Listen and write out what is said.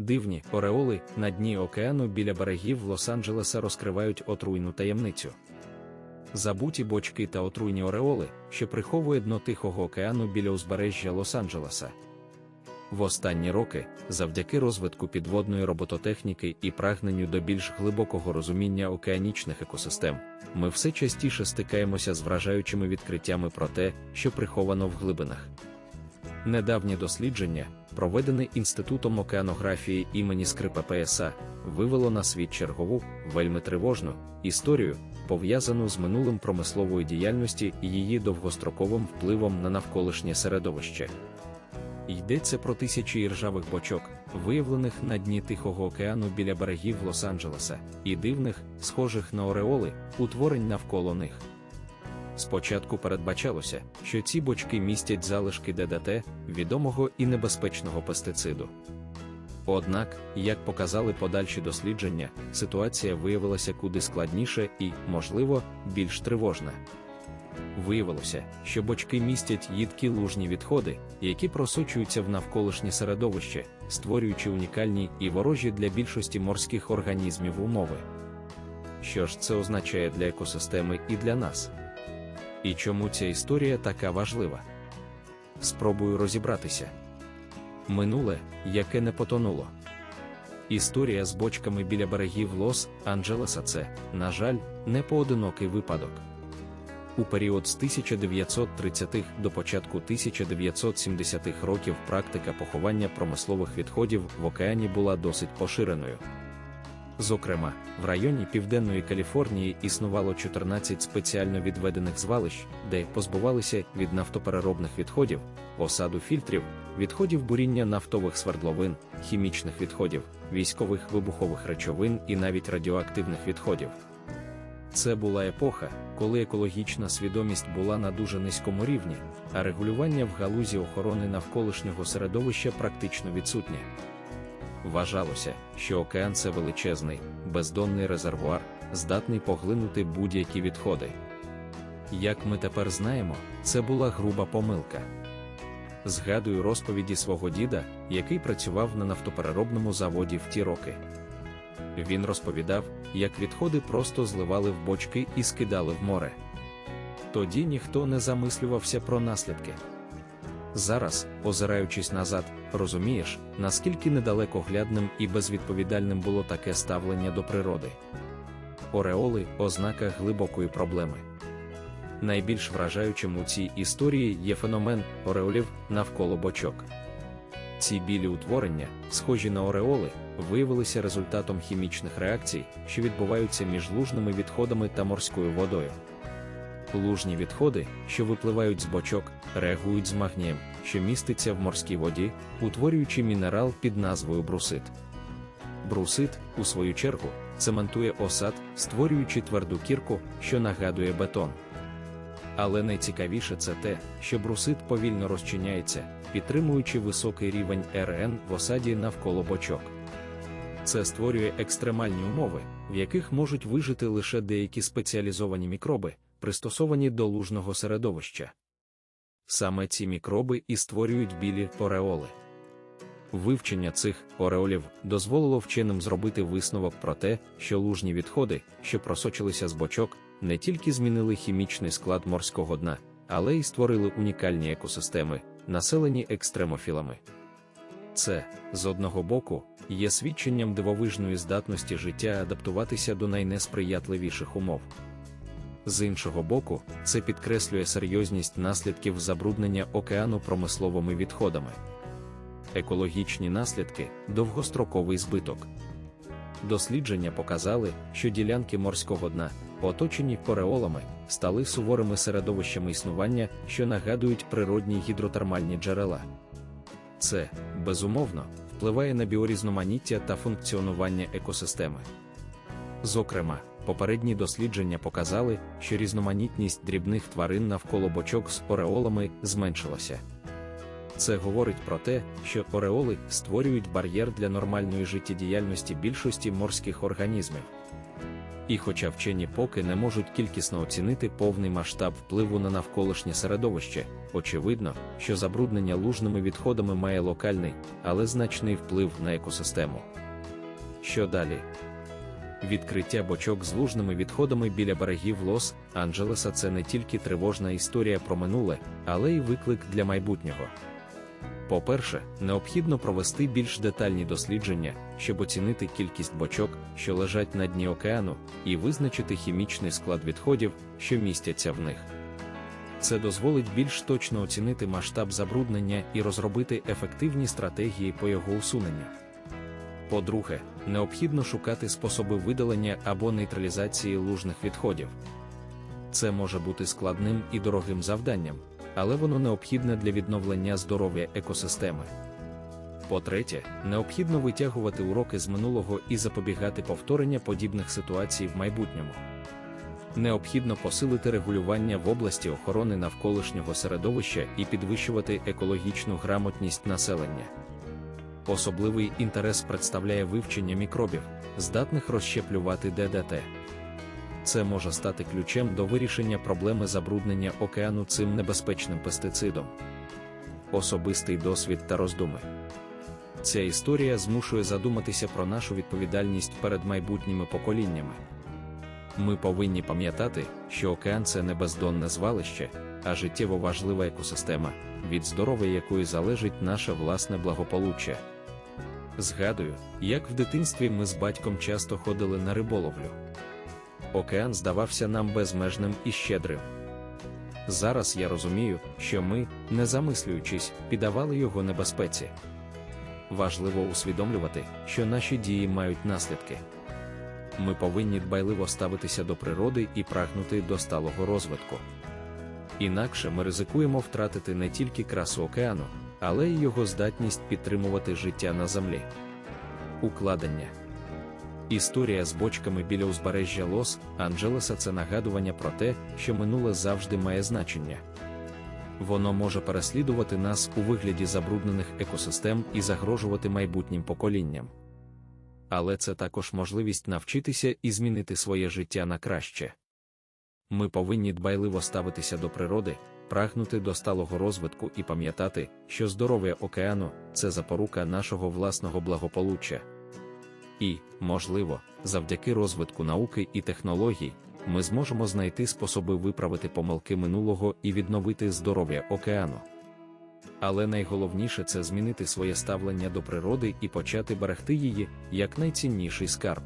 Дивні ореоли на дні океану біля берегів Лос-Анджелеса розкривають отруйну таємницю. Забуті бочки та отруйні ореоли, що приховує дно Тихого океану біля узбережжя Лос-Анджелеса. В останні роки, завдяки розвитку підводної робототехніки і прагненню до більш глибокого розуміння океанічних екосистем, ми все частіше стикаємося з вражаючими відкриттями про те, що приховано в глибинах. Недавнє дослідження, проведене Інститутом океанографії імені Скрипа ПСА, вивело на світ чергову, вельми тривожну історію, пов'язану з минулим промислової діяльності і її довгостроковим впливом на навколишнє середовище. Йдеться про тисячі іржавих бочок, виявлених на дні Тихого океану біля берегів Лос-Анджелеса, і дивних, схожих на ореоли, утворень навколо них. Спочатку передбачалося, що ці бочки містять залишки ДДТ, відомого і небезпечного пестициду. Однак, як показали подальші дослідження, ситуація виявилася куди складніше і, можливо, більш тривожна. Виявилося, що бочки містять їдкі лужні відходи, які просочуються в навколишнє середовище, створюючи унікальні і ворожі для більшості морських організмів умови. Що ж це означає для екосистеми і для нас? І чому ця історія така важлива? Спробую розібратися. Минуле, яке не потонуло. Історія з бочками біля берегів Лос-Анджелеса це, на жаль, не поодинокий випадок. У період з 1930-х до початку 1970-х років практика поховання промислових відходів в океані була досить поширеною. Зокрема, в районі Південної Каліфорнії існувало 14 спеціально відведених звалищ, де позбувалися від нафтопереробних відходів, осаду фільтрів, відходів буріння нафтових свердловин, хімічних відходів, військових вибухових речовин і навіть радіоактивних відходів. Це була епоха, коли екологічна свідомість була на дуже низькому рівні, а регулювання в галузі охорони навколишнього середовища практично відсутнє. Вважалося, що океан це величезний, бездонний резервуар, здатний поглинути будь-які відходи. Як ми тепер знаємо, це була груба помилка. Згадую розповіді свого діда, який працював на нафтопереробному заводі в ті роки. Він розповідав, як відходи просто зливали в бочки і скидали в море. Тоді ніхто не замислювався про наслідки. Зараз, озираючись назад, розумієш, наскільки недалекоглядним і безвідповідальним було таке ставлення до природи. Ореоли ознака глибокої проблеми. Найбільш вражаючим у цій історії є феномен ореолів навколо бочок. Ці білі утворення, схожі на ореоли, виявилися результатом хімічних реакцій, що відбуваються між лужними відходами та морською водою. Лужні відходи, що випливають з бочок, реагують з магнієм, що міститься в морській воді, утворюючи мінерал під назвою брусит. Брусит, у свою чергу, цементує осад, створюючи тверду кірку, що нагадує бетон. Але найцікавіше це те, що брусит повільно розчиняється, підтримуючи високий рівень РН в осаді навколо бочок. Це створює екстремальні умови, в яких можуть вижити лише деякі спеціалізовані мікроби, пристосовані до лужного середовища. Саме ці мікроби і створюють білі ореоли. Вивчення цих ореолів дозволило вченим зробити висновок про те, що лужні відходи, що просочилися з бочок, не тільки змінили хімічний склад морського дна, але й створили унікальні екосистеми, населені екстремофілами. Це, з одного боку, є свідченням дивовижної здатності життя адаптуватися до найнесприятливіших умов. З іншого боку, це підкреслює серйозність наслідків забруднення океану промисловими відходами. Екологічні наслідки довгостроковий збиток. Дослідження показали, що ділянки морського дна, оточені кореолами, стали суворими середовищами існування, що нагадують природні гідротермальні джерела. Це, безумовно, впливає на біорізноманіття та функціонування екосистеми. Зокрема, попередні дослідження показали, що різноманітність дрібних тварин навколо бочок з ореолами зменшилася. Це говорить про те, що ореоли створюють бар'єр для нормальної життєдіяльності більшості морських організмів. І хоча вчені поки не можуть кількісно оцінити повний масштаб впливу на навколишнє середовище, очевидно, що забруднення лужними відходами має локальний, але значний вплив на екосистему. Що далі? Відкриття бочок з лужними відходами біля берегів Лос-Анджелеса це не тільки тривожна історія про минуле, але й виклик для майбутнього. По-перше, необхідно провести більш детальні дослідження, щоб оцінити кількість бочок, що лежать на дні океану, і визначити хімічний склад відходів, що містяться в них. Це дозволить більш точно оцінити масштаб забруднення і розробити ефективні стратегії по його усуненню. По-друге, необхідно шукати способи видалення або нейтралізації лужних відходів. Це може бути складним і дорогим завданням, але воно необхідне для відновлення здоров'я екосистеми. По-третє, необхідно витягувати уроки з минулого і запобігати повторення подібних ситуацій в майбутньому. Необхідно посилити регулювання в області охорони навколишнього середовища і підвищувати екологічну грамотність населення. Особливий інтерес представляє вивчення мікробів, здатних розщеплювати ДДТ. Це може стати ключем до вирішення проблеми забруднення океану цим небезпечним пестицидом. Особистий досвід та роздуми. Ця історія змушує задуматися про нашу відповідальність перед майбутніми поколіннями. Ми повинні пам'ятати, що океан це не бездонне звалище, а життєво важлива екосистема, від здоров'я якої залежить наше власне благополуччя. Згадую, як в дитинстві ми з батьком часто ходили на риболовлю. Океан здавався нам безмежним і щедрим. Зараз я розумію, що ми, не замислюючись, піддавали його небезпеці. Важливо усвідомлювати, що наші дії мають наслідки. Ми повинні дбайливо ставитися до природи і прагнути до сталого розвитку. Інакше ми ризикуємо втратити не тільки красу океану, але й його здатність підтримувати життя на землі. Укладення Історія з бочками біля узбережжя Лос-Анджелеса це нагадування про те, що минуле завжди має значення. Воно може переслідувати нас у вигляді забруднених екосистем і загрожувати майбутнім поколінням. Але це також можливість навчитися і змінити своє життя на краще. Ми повинні дбайливо ставитися до природи, прагнути до сталого розвитку і пам'ятати, що здоров'я океану це запорука нашого власного благополуччя. І, можливо, завдяки розвитку науки і технологій, ми зможемо знайти способи виправити помилки минулого і відновити здоров'я океану. Але найголовніше це змінити своє ставлення до природи і почати берегти її як найцінніший скарб.